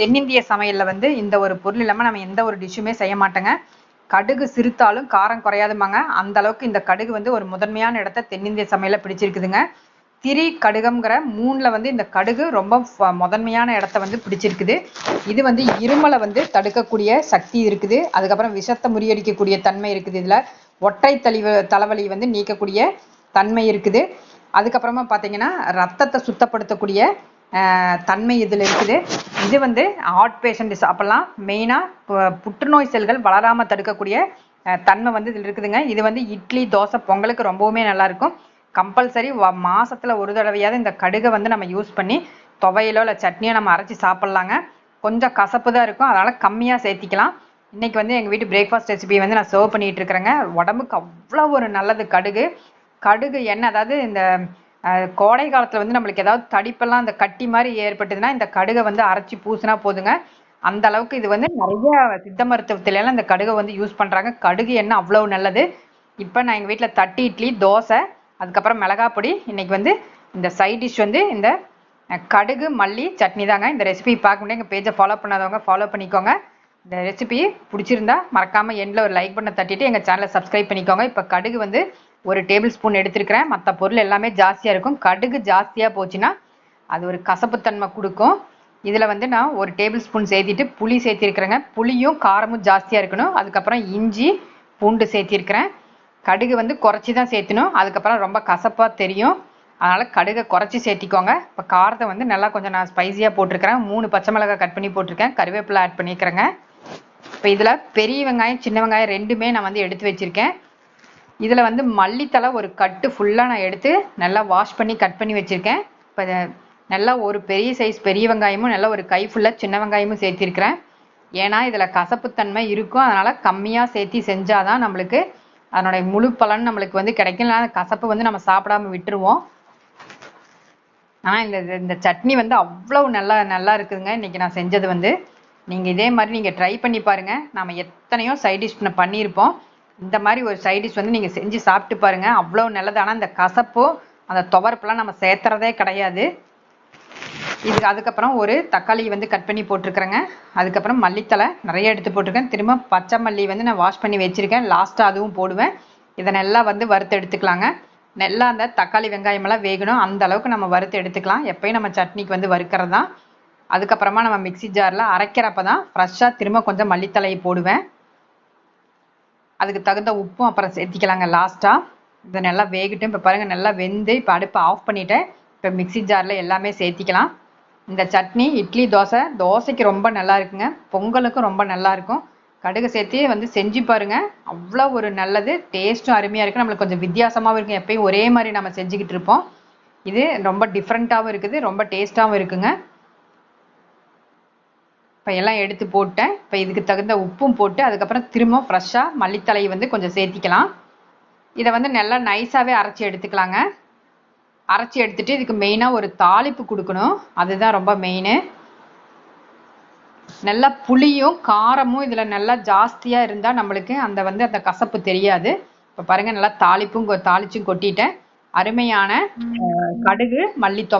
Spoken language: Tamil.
தென்னிந்திய சமையலில் வந்து இந்த ஒரு பொருள் இல்லாமல் நம்ம எந்த ஒரு டிஷ்ஷுமே செய்ய மாட்டோங்க. கடுகு சிரித்தாலும் காரம் குறையாதுமாங்க அந்த அளவுக்கு இந்த கடுகு வந்து ஒரு முதன்மையான இடத்த தென்னிந்திய சமையலில் பிடிச்சிருக்குதுங்க. திரி கடுகம்ங்கிற மூணில் வந்து இந்த கடுகு ரொம்ப ஃப- முதன்மையான இடத்த வந்து பிடிச்சிருக்குது. இது வந்து இருமலை வந்து தடுக்கக்கூடிய சக்தி இருக்குது. அதுக்கப்புறம் விஷத்தை முறியடிக்கக்கூடிய தன்மை இருக்குது. இதில் ஒற்றை தலிவு தலைவலி வந்து நீக்கக்கூடிய தன்மை இருக்குது. அதுக்கப்புறமா பார்த்தீங்கன்னா ரத்தத்தை சுத்தப்படுத்தக்கூடிய தன்மை இதில் இருக்குது. இது வந்து ஹார்ட் பேஷண்ட் அப்போல்லாம் மெயினாக புற்றுநோய் செல்கள் வளராமல் தடுக்கக்கூடிய தன்மை வந்து இதில் இருக்குதுங்க. இது வந்து இட்லி தோசை பொங்கலுக்கு ரொம்பவுமே நல்லாயிருக்கும் கம்பல்சரி மாசத்துல ஒரு தடவையாவது இந்த கடுகை வந்து நம்ம யூஸ் பண்ணி துவையலோ இல்லை சட்னியோ நம்ம அரைச்சி சாப்பிட்லாங்க. கொஞ்சம் கசப்பு தான் இருக்கும். அதனால கம்மியாக சேர்த்திக்கலாம். இன்னைக்கு வந்து எங்கள் வீட்டு பிரேக்ஃபாஸ்ட் ரெசிபி வந்து நான் சர்வ் பண்ணிட்டு இருக்கிறேங்க. உடம்புக்கு அவ்வளோ ஒரு நல்லது கடுகு. கடுகு எண்ணெய் அதாவது இந்த கோடை காலத்தில் வந்து நம்மளுக்கு ஏதாவது தடிப்பெல்லாம் இந்த கட்டி மாதிரி ஏற்பட்டதுன்னா இந்த கடுகை வந்து அரைச்சி பூசினா போதுங்க. அந்த அளவுக்கு இது வந்து நிறைய சித்த மருத்துவத்துல எல்லாம் இந்த கடுகை வந்து யூஸ் பண்ணுறாங்க கடுகு என்ன அவ்வளோ நல்லது. இப்போ நான் எங்கள் வீட்டில் தட்டி இட்லி தோசை அதுக்கப்புறம் மிளகாய் பொடி இன்னைக்கு வந்து இந்த சைட் டிஷ் வந்து இந்த கடுகு மல்லி சட்னி தாங்க. இந்த ரெசிபி பார்க்க முடியாது. எங்கள் பேஜை ஃபாலோ பண்ணாதவங்க ஃபாலோ பண்ணிக்கோங்க. இந்த ரெசிபி பிடிச்சிருந்தா மறக்காம எண்டில் ஒரு லைக் பண்ண தட்டிட்டு எங்கள் சேனலை சப்ஸ்கிரைப் பண்ணிக்கோங்க. இப்போ கடுகு வந்து ஒரு டேபிள் ஸ்பூன் எடுத்திருக்கிறேன். மற்ற பொருள் எல்லாமே ஜாஸ்தியாக இருக்கும். கடுகு ஜாஸ்தியாக போச்சுன்னா அது ஒரு கசப்புத்தன்மை கொடுக்கும். இதில் வந்து நான் ஒரு டேபிள் ஸ்பூன் சேர்த்திட்டு புளி சேர்த்திருக்கிறேங்க. புளியும் காரமும் ஜாஸ்தியாக இருக்கணும். அதுக்கப்புறம் இஞ்சி பூண்டு சேர்த்திருக்கிறேன். கடுகு வந்து குறைச்சி தான் சேர்த்தணும். அதுக்கப்புறம் ரொம்ப கசப்பாக தெரியும். அதனால் கடுகை குறைச்சி சேர்த்திக்கோங்க. இப்போ காரத்தை வந்து நல்லா கொஞ்சம் நான் ஸ்பைசியாக போட்டிருக்கிறேன். மூணு பச்சை மிளகாய் கட் பண்ணி போட்டிருக்கேன். கருவேப்பிலை ஆட் பண்ணிக்கிறேங்க. இப்போ இதில் பெரிய வெங்காயம் சின்ன வெங்காயம் ரெண்டுமே நான் வந்து எடுத்து வச்சுருக்கேன். இதில் வந்து மல்லித்தலை ஒரு கட்டு ஃபுல்லாக நான் எடுத்து நல்லா வாஷ் பண்ணி கட் பண்ணி வச்சுருக்கேன். இப்போ நல்லா ஒரு பெரிய சைஸ் பெரிய வெங்காயமும் நல்லா ஒரு கை ஃபுல்லாக சின்ன வெங்காயமும் சேர்த்திருக்கிறேன். ஏன்னா இதில் கசப்புத்தன்மை இருக்கும். அதனால் கம்மியாக சேர்த்தி செஞ்சால் தான் நம்மளுக்கு அதனுடைய முழு பலன் நம்மளுக்கு வந்து கிடைக்கும். அந்த கசப்பு வந்து நம்ம சாப்பிடாம விட்டுருவோம். ஆனால் இந்த இந்த சட்னி வந்து அவ்வளோ நல்லா நல்லா இருக்குதுங்க. இன்னைக்கு நான் செஞ்சது வந்து. நீங்கள் இதே மாதிரி நீங்கள் ட்ரை பண்ணி பாருங்கள் நம்ம எத்தனையோ சைட் டிஷ் பண்ணியிருப்போம். இந்த மாதிரி ஒரு சைடிஷ் வந்து நீங்கள் செஞ்சு சாப்பிட்டு பாருங்கள் அவ்வளோ நல்லது. ஆனால் இந்த கசப்போ அந்த துவர்ப்புலாம் நம்ம சேர்த்துறதே கிடையாது. இதுக்கு அதுக்கப்புறம் ஒரு தக்காளி வந்து கட் பண்ணி போட்டிருக்கிறேங்க. அதுக்கப்புறம் மல்லித்தலை நிறைய எடுத்து போட்டிருக்கேன். திரும்ப பச்சை மல்லி வந்து நான் வாஷ் பண்ணி வச்சிருக்கேன். லாஸ்ட்டாக அதுவும் போடுவேன். இதை நல்லா வந்து வறுத்து எடுத்துக்கலாங்க. நல்லா அந்த தக்காளி வெங்காயமெல்லாம் வேகணும். அந்த அளவுக்கு நம்ம வறுத்து எடுத்துக்கலாம். எப்பயும் நம்ம சட்னிக்கு வந்து வறுக்கிறது தான் அதுக்கப்புறமா நம்ம மிக்ஸி ஜாரில் அரைக்கிறப்ப தான் ஃப்ரெஷ்ஷாக திரும்ப கொஞ்சம் மல்லித்தலையை போடுவேன். அதுக்கு தகுந்த உப்பும் அப்புறம் சேர்த்திக்கலாங்க லாஸ்ட்டாக இதை நல்லா வேகட்டும். இப்போ பாருங்கள் நல்லா வெந்து இப்போ அடுப்பை ஆஃப் பண்ணிவிட்டேன் இப்போ மிக்ஸி ஜாரில் எல்லாமே சேர்த்திக்கலாம். இந்த சட்னி இட்லி தோசை தோசைக்கு ரொம்ப நல்லா இருக்குங்க. பொங்கலுக்கும் ரொம்ப நல்லா இருக்கும். கடுகு சேர்த்து வந்து செஞ்சு பாருங்க. அவ்வளோ ஒரு நல்லது. டேஸ்ட்டும் அருமையாக இருக்குது நம்மளுக்கு கொஞ்சம் வித்தியாசமாகவும் இருக்கும் எப்பயும் ஒரே மாதிரி நம்ம செஞ்சுக்கிட்டு இருப்போம். இது ரொம்ப டிஃப்ரெண்ட்டாகவும் இருக்குது. ரொம்ப டேஸ்ட்டாகவும் இருக்குங்க. இப்போ எல்லாம் எடுத்து போட்டேன். இப்போ இதுக்கு தகுந்த உப்பும் போட்டு அதுக்கப்புறம் திரும்ப ஃப்ரெஷ்ஷாக மல்லித்தலை வந்து கொஞ்சம் சேர்த்திக்கலாம். இதை வந்து நல்லா நைஸாகவே அரைச்சி எடுத்துக்கலாங்க. அரைச்சி எடுத்துட்டு இதுக்கு மெயினாக ஒரு தாளிப்பு கொடுக்கணும். அதுதான் ரொம்ப மெயினு நல்லா புளியும் காரமும் இதில் நல்லா ஜாஸ்தியாக இருந்தால் நம்மளுக்கு அந்த வந்து அந்த கசப்பு தெரியாது. இப்போ பாருங்க நல்லா தாளிப்பும் தாளிச்சும் கொட்டிட்டேன். அருமையான கடுகு மல்லித்தொகை